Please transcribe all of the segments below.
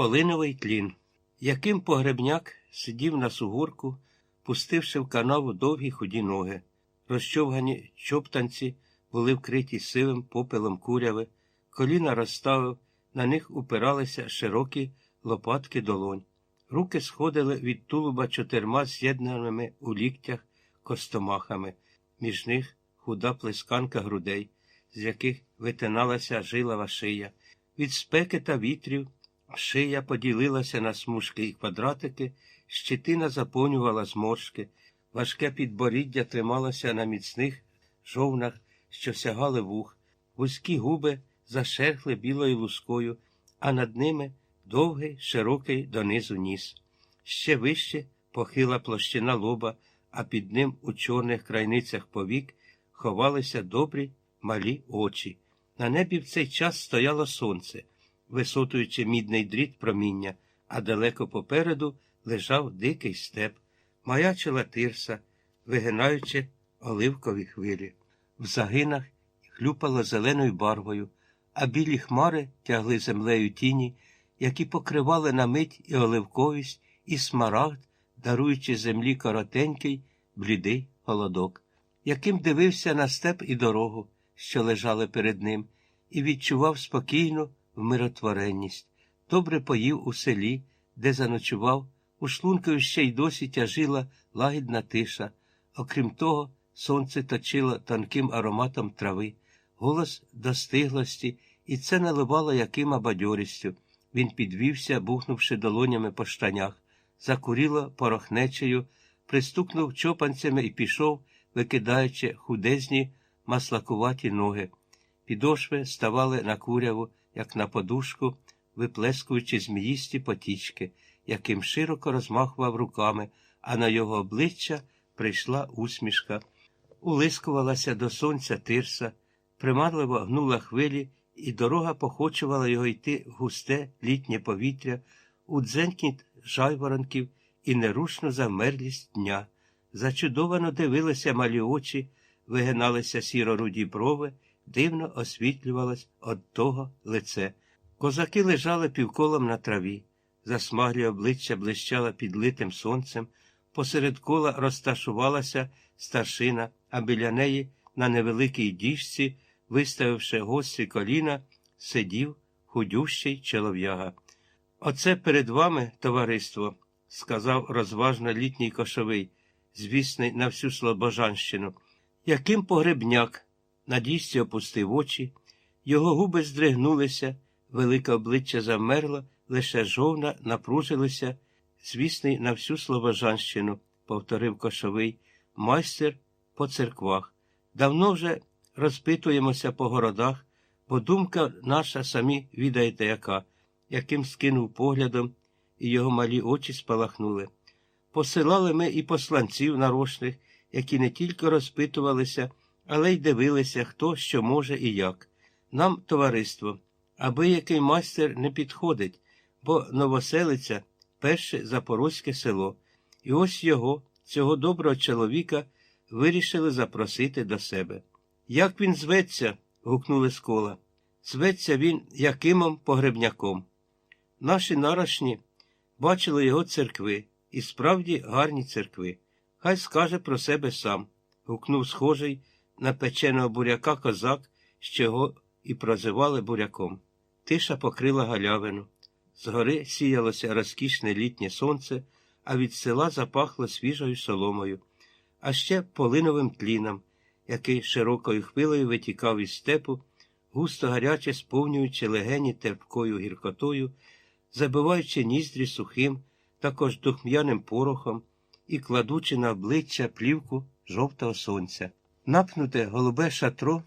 Полиновий тлін. Яким погребняк сидів на сугорку, пустивши в канаву довгі худі ноги. Розчовгані чоптанці були вкриті сивим попелом куряви, коліна розставив, на них упиралися широкі лопатки долонь. Руки сходили від тулуба чотирма з'єднаними у ліктях костомахами, між них худа плесканка грудей, з яких витиналася жилова шия. Від спеки та вітрів шия поділилася на смужки і квадратики, щетина заповнювала зморшки, важке підборіддя трималося на міцних жовнах, що сягали вух, вузькі губи зашерхли білою лускою, а над ними довгий, широкий донизу ніс. Ще вище похила площина лоба, а під ним у чорних крайницях повік ховалися добрі малі очі. На небі в цей час стояло сонце, висотуючи мідний дріт проміння, а далеко попереду лежав дикий степ, маячила тирса, вигинаючи оливкові хвилі. В загинах хлюпало зеленою барвою, а білі хмари тягли землею тіні, які покривали на мить і оливковість, і смарагд, даруючи землі коротенький, блідий холодок, яким дивився на степ і дорогу, що лежали перед ним, і відчував спокійну вмиротворенність, добре поїв у селі, де заночував, у шлункові ще й досі тяжила лагідна тиша. Окрім того, сонце точило тонким ароматом трави, голос достиглості, і це наливало якима бадьорістю. Він підвівся, бухнувши долонями по штанях, закуріло порохнечею, пристукнув чопанцями і пішов, викидаючи худезні маслакуваті ноги. Підошви ставали на куряву, як на подушку, виплескуючи зміїсті потічки, яким широко розмахував руками, а на його обличчя прийшла усмішка. Улискувалася до сонця тирса, примарливо гнула хвилі, і дорога похочувала його йти в густе літнє повітря, у дзенькіт жайворонків і нерушну замерлість дня. Зачудовано дивилися малі очі, вигиналися сіро-руді брови, дивно освітлювалось од того лице. Козаки лежали півколом на траві, засмаглі обличчя блищала підлитим сонцем, посеред кола розташувалася старшина, а біля неї на невеликій діжці, виставивши гості коліна, сидів худющий чолов'яга. Оце перед вами, товариство, сказав розважно літній кошовий, звісний на всю Слобожанщину. Яким погребняк? На дійсці опустив очі, його губи здригнулися, велике обличчя замерло, лише жовна напружилися, звісний на всю Слобожанщину, повторив кошовий, майстер по церквах. Давно вже розпитуємося по городах, бо думка наша самі відаєте яка, яким скинув поглядом, і його малі очі спалахнули. Посилали ми і посланців нарошних, які не тільки розпитувалися, але й дивилися, хто що може і як. Нам, товариство, аби який майстер не підходить, бо новоселиця перше запорозьке село, і ось його, цього доброго чоловіка, вирішили запросити до себе. Як він зветься? гукнули з кола. Зветься він Якимом Погребняком. Наші нарашні бачили його церкви, і справді гарні церкви. Хай скаже про себе сам, гукнув схожий на печеного буряка козак, що його і прозивали буряком. Тиша покрила галявину. Згори сіялося розкішне літнє сонце, а від села запахло свіжою соломою, а ще полиновим тліном, який широкою хвилею витікав із степу, густо гаряче сповнюючи легені терпкою гіркотою, забиваючи ніздрі сухим, також духм'яним порохом і кладучи на обличчя плівку жовтого сонця. Напнуте голубе шатро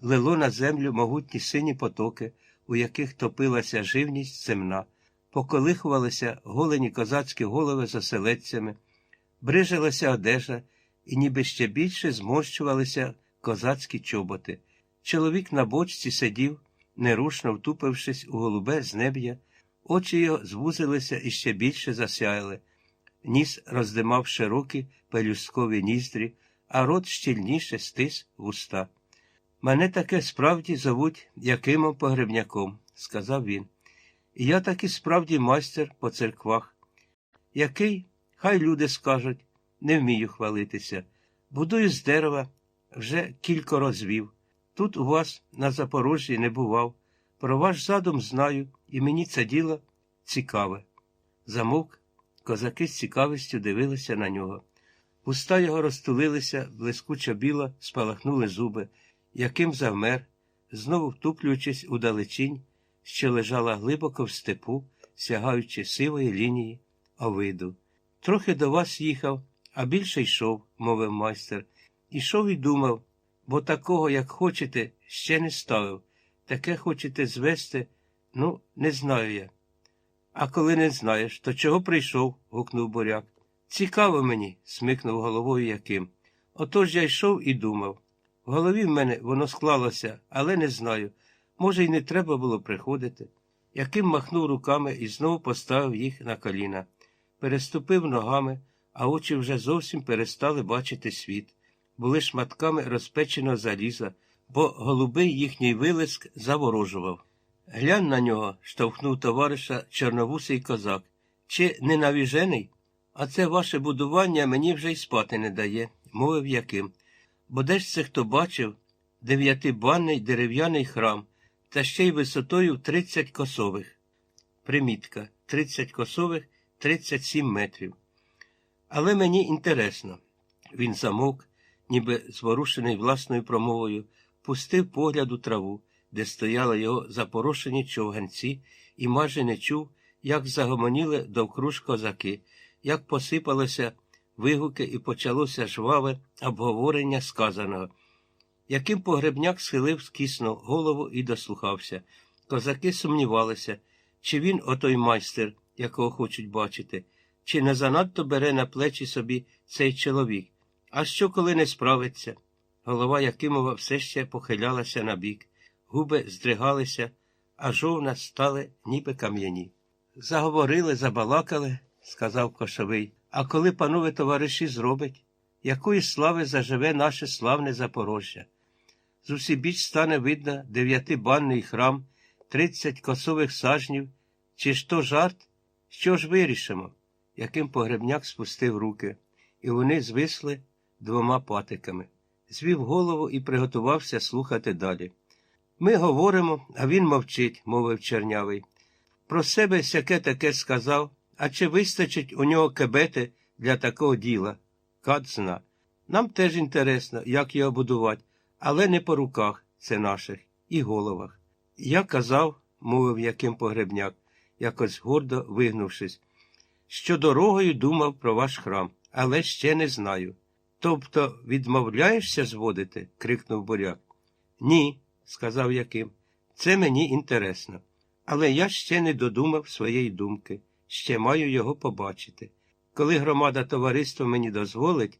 лило на землю могутні сині потоки, у яких топилася живність земна, поколихувалися голені козацькі голови з оселедцями, брижилася одежа, і ніби ще більше зморщувалися козацькі чоботи. Чоловік на бочці сидів, нерушно втупившись у голубе знеб'я, очі його звузилися і ще більше засяяли. Ніс роздимав широкі пелюсткові ніздрі, а рот щільніше стис вуста. Мене таке справді зовуть Якимом Погребняком, сказав він. І я таки справді майстер по церквах. Який, хай люди скажуть, не вмію хвалитися. Будую з дерева, вже кілька розвів. Тут у вас на Запорожжі не бував. Про ваш задум знаю, і мені це діло цікаве. Замовк, козаки з цікавістю дивилися на нього. Уста його розтулилися, блискучо біло, спалахнули зуби, яким завмер, знову втуплюючись у далечінь, що лежала глибоко в степу, сягаючи сивої лінії овиду. Трохи до вас їхав, а більше йшов, мовив майстер. Ішов і думав, бо такого, як хочете, ще не ставив. Таке хочете звести, ну, не знаю я. А коли не знаєш, то чого прийшов? гукнув буряк. Цікаво мені, смикнув головою яким. Отож я йшов і думав. В голові в мене воно склалося, але не знаю. Може, й не треба було приходити. Яким махнув руками і знову поставив їх на коліна. Переступив ногами, а очі вже зовсім перестали бачити світ. Були шматками розпеченого заліза, бо голубий їхній вилиск заворожував. Глянь на нього, штовхнув товариша чорновусий козак. Чи не навіжений? А це ваше будування мені вже й спати не дає, мовив яким. Бо де ж це хто бачив дев'ятибанний дерев'яний храм, та ще й висотою в тридцять косових. Примітка тридцять косових, тридцять сім метрів. Але мені інтересно. Він замовк, ніби зворушений власною промовою, пустив погляд у траву, де стояли його запорошені човганці, і майже не чув, як загомоніли довкруж козаки, як посипалися вигуки і почалося жваве обговорення сказаного. Яким погребняк схилив скісно голову і дослухався. Козаки сумнівалися, чи він отой майстер, якого хочуть бачити, чи не занадто бере на плечі собі цей чоловік. А що, коли не справиться? Голова Якимова все ще похилялася на бік, губи здригалися, а жовна стали ніби кам'яні. Заговорили, забалакали, сказав Кошовий. А коли панове товариші зробить, якої слави заживе наше славне Запорожжя? З усібіч стане видно дев'ятибанний храм, тридцять косових сажнів, чи ж то жарт? Що ж вирішимо? Яким погребняк спустив руки, і вони звисли двома патиками. Звів голову і приготувався слухати далі. Ми говоримо, а він мовчить, мовив чернявий. Про себе сяке таке сказав, а чи вистачить у нього кебети для такого діла? Кат зна. Нам теж інтересно, як його будувати, але не по руках це наших і головах. Я казав, мовив яким погребняк, якось гордо вигнувшись, що дорогою думав про ваш храм, але ще не знаю. Тобто відмовляєшся зводити? крикнув буряк. Ні, сказав яким. Це мені інтересно. Але я ще не додумав своєї думки, ще маю його побачити. Коли громада товариства мені дозволить,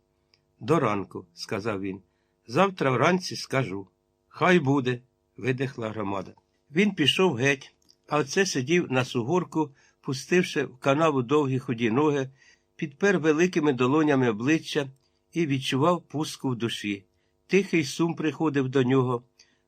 до ранку, сказав він. Завтра вранці скажу. Хай буде, видихла громада. Він пішов геть, а оце сидів на сугорку, пустивши в канаву довгі худі ноги, підпер великими долонями обличчя і відчував пустку в душі. Тихий сум приходив до нього.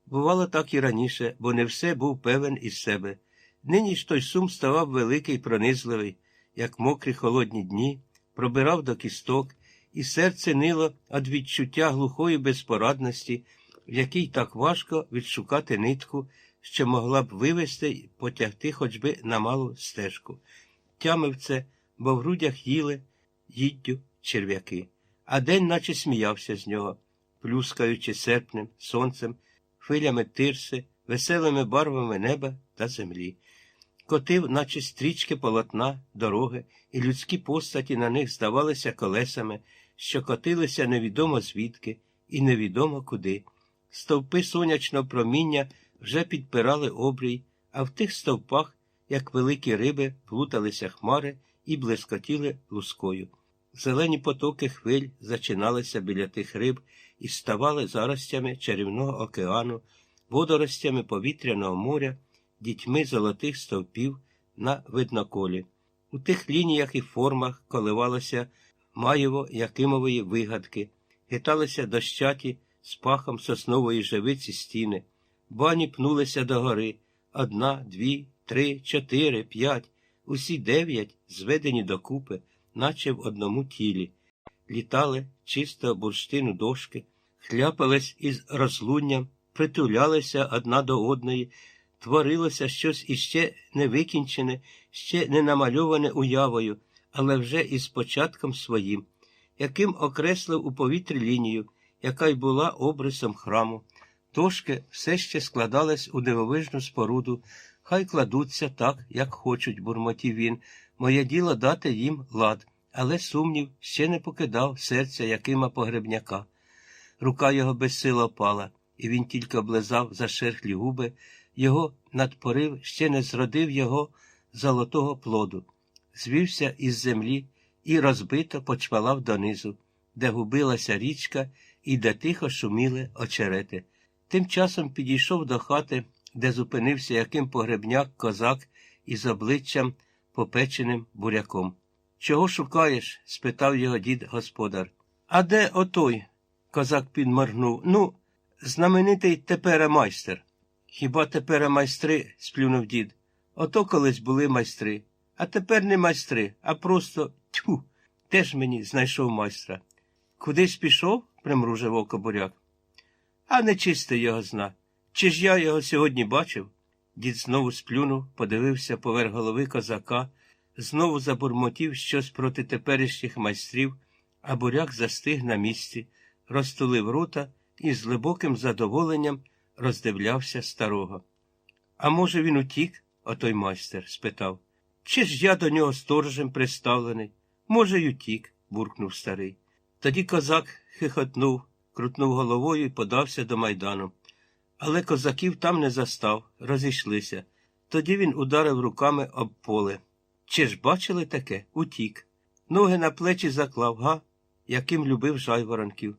Бувало так і раніше, бо не все був певен із себе. Нині ж той сум ставав великий, пронизливий, як мокрі холодні дні, пробирав до кісток, і серце нило від відчуття глухої безпорадності, в якій так важко відшукати нитку, що могла б вивести й потягти хоч би на малу стежку. Тямив це, бо в грудях їли їддю черв'яки, а день наче сміявся з нього, плюскаючи серпнем, сонцем, хвилями тирси, веселими барвами неба та землі. Котив, наче стрічки полотна, дороги, і людські постаті на них здавалися колесами, що котилися невідомо звідки і невідомо куди. Стовпи сонячного проміння вже підпирали обрій, а в тих стовпах, як великі риби, плуталися хмари і блискотіли лускою. Зелені потоки хвиль зачиналися біля тих риб і ставали заростями чарівного океану, водоростями повітряного моря, дітьми золотих стовпів на видноколі. У тих лініях і формах коливалося маєво Якимової вигадки, гиталися дощаті з пахом соснової живиці стіни, бані пнулися догори, одна, дві, три, чотири, п'ять, усі дев'ять зведені докупи, наче в одному тілі. Літали чисто бурштину дошки, хляпались із розлунням, притулялися одна до одної, творилося щось іще невикінчене, ще не намальоване уявою, але вже із початком своїм, яким окреслив у повітрі лінію, яка й була обрисом храму. Дошки все ще складались у дивовижну споруду, хай кладуться так, як хочуть, бурмотів він. Моє діло дати їм лад, але сумнів ще не покидав серця Якима погребняка. Рука його безсила опала, і він тільки облизав зашерхлі губи, його надпорив ще не зродив його золотого плоду, звівся із землі і розбито почвалав донизу, де губилася річка і де тихо шуміли очерети. Тим часом підійшов до хати, де зупинився яким погребняк козак із обличчям попеченим буряком. Чого шукаєш? спитав його дід господар. А де отой? Козак підморгнув. Ну, знаменитий тепер майстер. Хіба тепер майстри? сплюнув дід. Ото колись були майстри. А тепер не майстри, а просто тьфу, теж мені знайшов майстра. Кудись пішов? примружив око буряк. А нечисто його зна. Чи ж я його сьогодні бачив? Дід знову сплюнув, подивився поверх голови козака, знову забурмотів щось проти теперішніх майстрів, а буряк застиг на місці, розтулив рота і з глибоким задоволенням роздивлявся старого. А може, він утік? отой майстер? спитав. Чи ж я до нього сторожем приставлений? Може, й утік, буркнув старий. Тоді козак хихотнув, крутнув головою і подався до майдану. Але козаків там не застав, розійшлися. Тоді він ударив руками об поле. Чи ж бачили таке? Утік. Ноги на плечі заклав, га, яким любив жайворонків.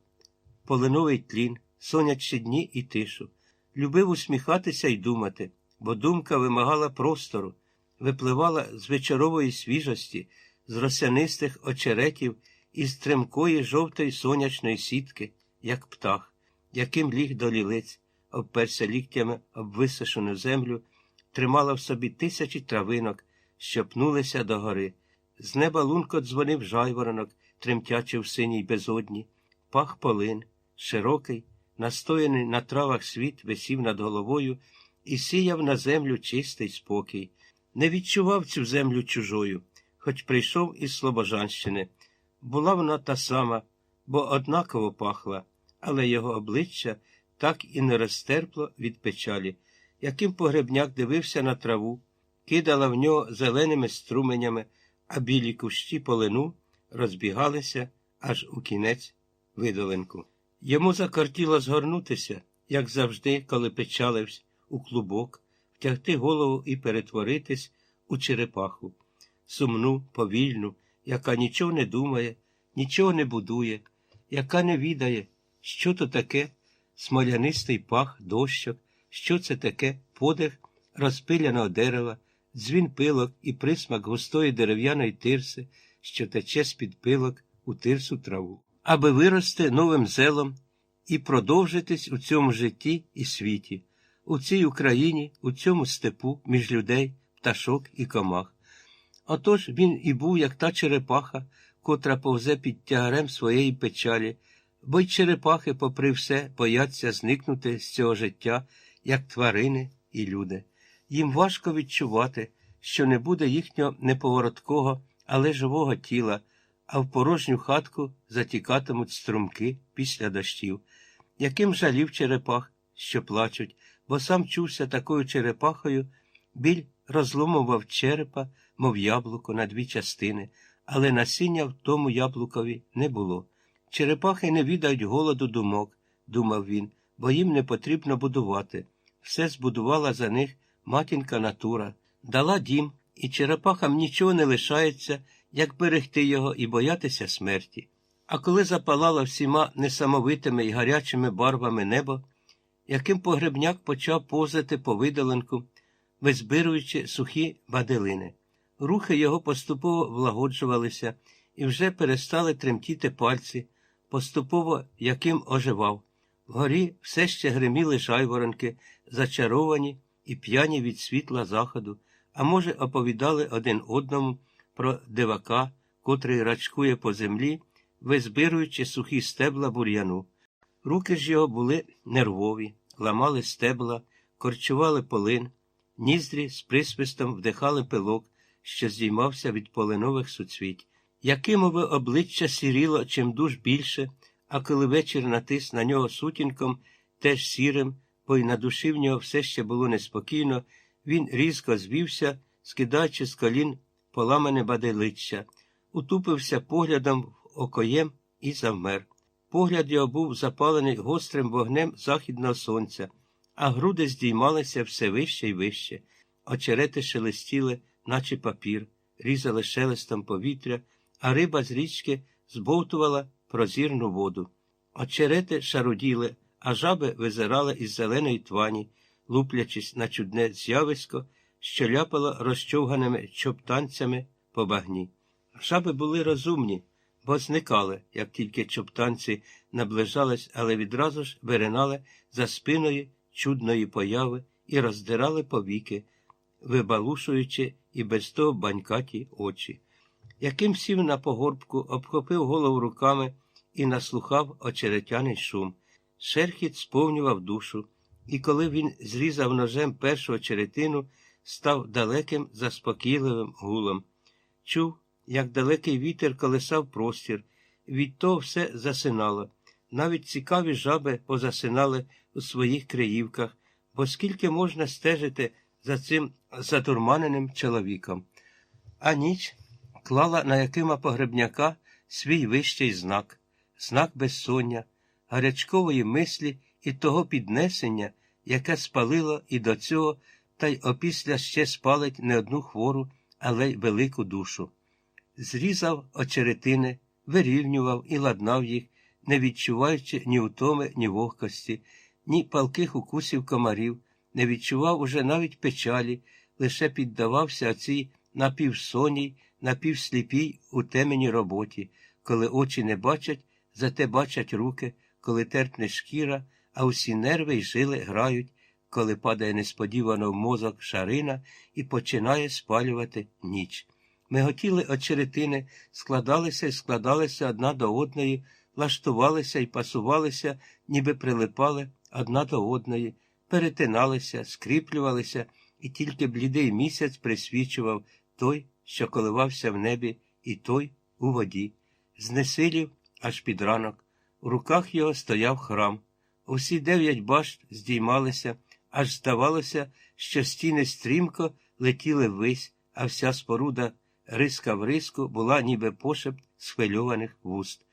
Полиновий тлін, сонячні дні і тишу. Любив усміхатися і думати, бо думка вимагала простору, випливала з вечорової свіжості, з росянистих очеретів і з тремкої жовтої сонячної сітки, як птах, яким ліг до лілиць, обперся ліктями об висушену землю, тримала в собі тисячі травинок, що пнулися до гори. З неба лунко дзвонив жайворонок, тремтячи в синій безодні, пах полин, широкий, настояний на травах світ висів над головою і сіяв на землю чистий спокій. Не відчував цю землю чужою, хоч прийшов із Слобожанщини. Була вона та сама, бо однаково пахла, але його обличчя так і не розтерпло від печалі, яким погребняк дивився на траву, кидала в нього зеленими струменями, а білі кущі полину розбігалися аж у кінець видоленку. Йому закортіло згорнутися, як завжди, коли печалився, у клубок, втягти голову і перетворитись у черепаху, сумну, повільну, яка нічого не думає, нічого не будує, яка не відає, що то таке смолянистий пах дощок, що це таке подих розпиляного дерева, дзвін пилок і присмак густої дерев'яної тирси, що тече з-під пилок у тирсу траву, аби вирости новим зелом і продовжитись у цьому житті і світі, у цій Україні, у цьому степу між людей, пташок і комах. Отож він і був, як та черепаха, котра повзе під тягарем своєї печалі, бо й черепахи, попри все, бояться зникнути з цього життя, як тварини і люди. Їм важко відчувати, що не буде їхнього неповороткого, але живого тіла, а в порожню хатку затікатимуть струмки після дощів. Яким жалів черепах, що плачуть, бо сам чувся такою черепахою, біль розломував черепа, мов яблуко, на дві частини, але насіння в тому яблукові не було. Черепахи не відають голоду думок, думав він, бо їм не потрібно будувати. Все збудувала за них матінка натура, дала дім, і черепахам нічого не лишається, як берегти його і боятися смерті. А коли запалало всіма несамовитими і гарячими барвами небо, яким погребняк почав повзати по видоленку, визбируючи сухі баделини. Рухи його поступово влагоджувалися і вже перестали тремтіти пальці, поступово яким оживав. Вгорі все ще гриміли жайворонки, зачаровані і п'яні від світла заходу, а може, оповідали один одному про дивака, котрий рачкує по землі, визбируючи сухі стебла бур'яну. Руки ж його були нервові, ламали стебла, корчували полин, ніздрі з присвистом вдихали пилок, що здіймався від полинових суцвіть. Якимове обличчя сіріло чим дуж більше, а коли вечір натис на нього сутінком, теж сірим, бо й на душі в нього все ще було неспокійно, він різко звівся, скидаючи з колін поламане баделиччя, утупився поглядом в окоєм і завмер. Погляд його був запалений гострим вогнем західного сонця, а груди здіймалися все вище і вище, очерети шелестіли, наче папір, різали шелестом повітря, а риба з річки збовтувала прозірну воду. Очерети шаруділи, а жаби визирали із зеленої твані, луплячись на чудне з'явисько, що ляпало розчовганими чоптанцями по багні. Жаби були розумні, бо зникали, як тільки чоптанці наближались, але відразу ж виринали за спиною чудної появи і роздирали повіки, вибалушуючи і без того банькаті очі. Яким сів на погорбку, обхопив голову руками і наслухав очеретяний шум. Шерхіт сповнював душу, і коли він зрізав ножем першу очеретину, став далеким заспокійливим гулом. Чув, як далекий вітер колесав простір, від того все засинало. Навіть цікаві жаби позасинали у своїх криївках, бо скільки можна стежити за цим затурманеним чоловіком. А ніч клала на Якима погребняка свій вищий знак, знак безсоння, гарячкової мислі і того піднесення, яке спалило і до цього, та й опісля ще спалить не одну хвору, але й велику душу. Зрізав очеретини, вирівнював і ладнав їх, не відчуваючи ні утоми, ні вогкості, ні палких укусів комарів, не відчував уже навіть печалі, лише піддавався оцій напівсоній, напівсліпій у темені роботі, коли очі не бачать, зате бачать руки, коли терпне шкіра, а усі нерви й жили грають, коли падає несподівано в мозок шарина і починає спалювати ніч. Миготіли очеретини, складалися і складалися одна до одної, лаштувалися і пасувалися, ніби прилипали одна до одної, перетиналися, скріплювалися, і тільки блідий місяць присвічував той, що коливався в небі, і той у воді. Знесилів аж під ранок. У руках його стояв храм. Усі дев'ять башт здіймалися, аж здавалося, що стіни стрімко летіли ввись, а вся споруда риска в риску була ніби пошепт схвильованих вуст.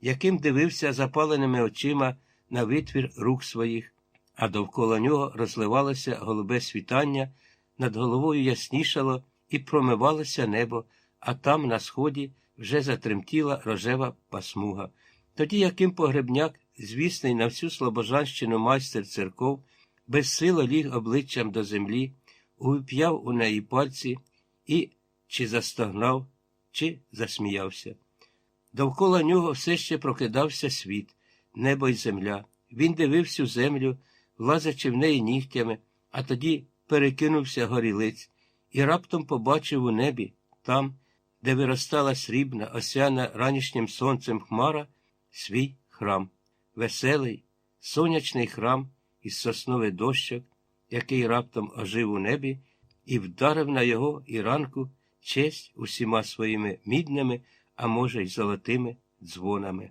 Яким дивився запаленими очима на витвір рук своїх, а довкола нього розливалося голубе світання, над головою яснішало і промивалося небо, а там, на сході, вже затремтіла рожева пасмуга. Тоді яким погребняк, звісний на всю Слобожанщину майстер церков, безсило ліг обличчям до землі, увіп'яв у неї пальці і чи застогнав, чи засміявся. Довкола нього все ще прокидався світ, небо й земля. Він дивився землю, влазячи в неї нігтями, а тоді перекинувся горілиць і раптом побачив у небі, там, де виростала срібна, осяна ранішнім сонцем хмара, свій храм, веселий, сонячний храм із сосновий дощок, який раптом ожив у небі, і вдарив на його і ранку честь усіма своїми мідними, а може й золотими дзвонами.